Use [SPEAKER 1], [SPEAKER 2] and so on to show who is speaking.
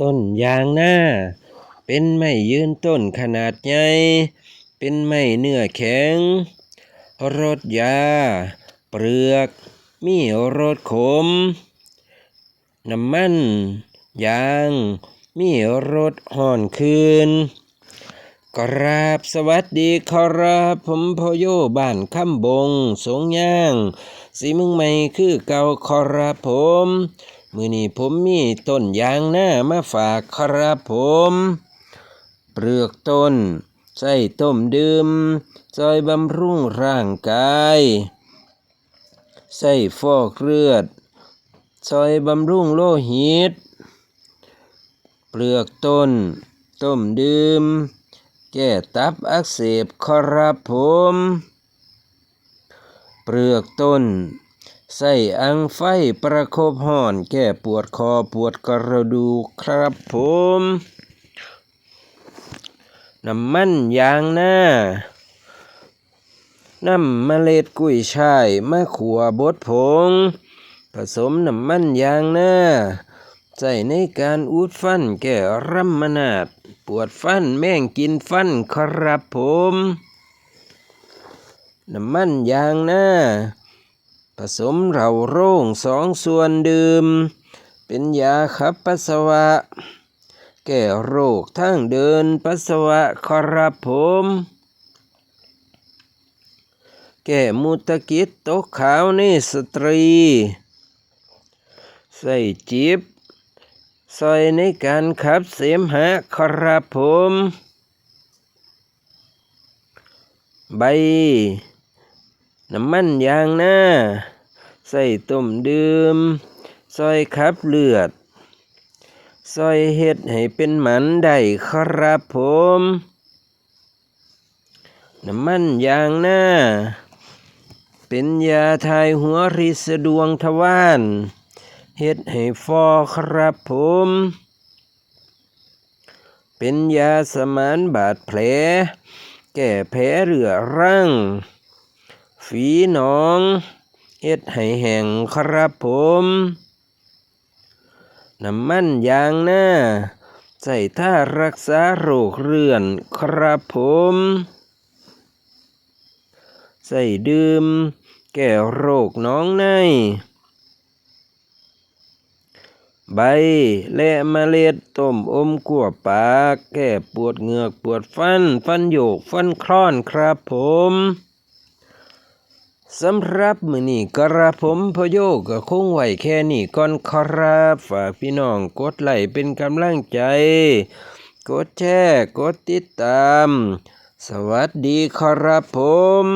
[SPEAKER 1] ต้นยางหน้า เป็นไม้ยืนต้นขนาดใหญ่เป็นไม้เนื้อแข็ง รสยา เปลือก มีรสขม น้ำมัน ยาง มีรสห่อนคืน กราบสวัสดีครับผมพโยบ้านคำบง สงย่าง สีมึงใหม่คือเก่าครับผม มือนี้ผมมีต้นยางหน้ามาฝากครับผม เปลือกต้นใส่ต้มดื่มซอยบำรุงร่างกายใส่ฟอกเลือดซอยบำรุงโลหิต เปลือกต้น ต้มดื่ม แก้ตับอักเสบครับผม เปลือกต้น ใส่อังไฟประคบห่อน แก้ปวดคอปวดกระดูกครับผมน้ำมันยางหน้าน้ำเมล็ดกุ้ยช่ายมะขัวบดผง ผสมน้ำมันยางหน้าใส่ในการอูดฟันแก้รัมมนาดปวดฟันแม่งกินฟันครับผม น้ำมันยางหน้า ผสมเราโร่งสองส่วนดื่ม เป็นยาขับปัสสาวะ แก้โรคทางเดินปัสสาวะครับผม แก้มุตะกิจตกขาวในสตรี ใส่จิบซอยในการขับเสมหะครับผม ใบ น้ำมันยางหน้า ใส่ต้มดื่มซอยขับเลือดซอยเฮ็ดให้เป็นหมันได้ครับผม น้ำมันยางหน้า เป็นยาทายหัวริสดวงทวารเฮ็ดให้ฟอครับผม เป็นยาสมานบาดแผล แก้แผลเรื้อรัง ฝีหนองเฮ็ดให้แห้งครับผม น้ำมันยางหน้า ใส่ท่ารักษาโรคเรื้อนครับผม ใส่ดื่ม แก้โรคน้องใน ใบและเมล็ดต้มอมกั่วปาก แก้ปวดเหงือกปวดฟัน ฟันโยก ฟันคลอนครับผม สำหรับมือนี้กระผมพโยก็คงไหวแค่นี้ก่อนครับ ฝากพี่น้องกดไลค์เป็นกำลังใจ กดแชร์ กดติดตาม สวัสดีครับผม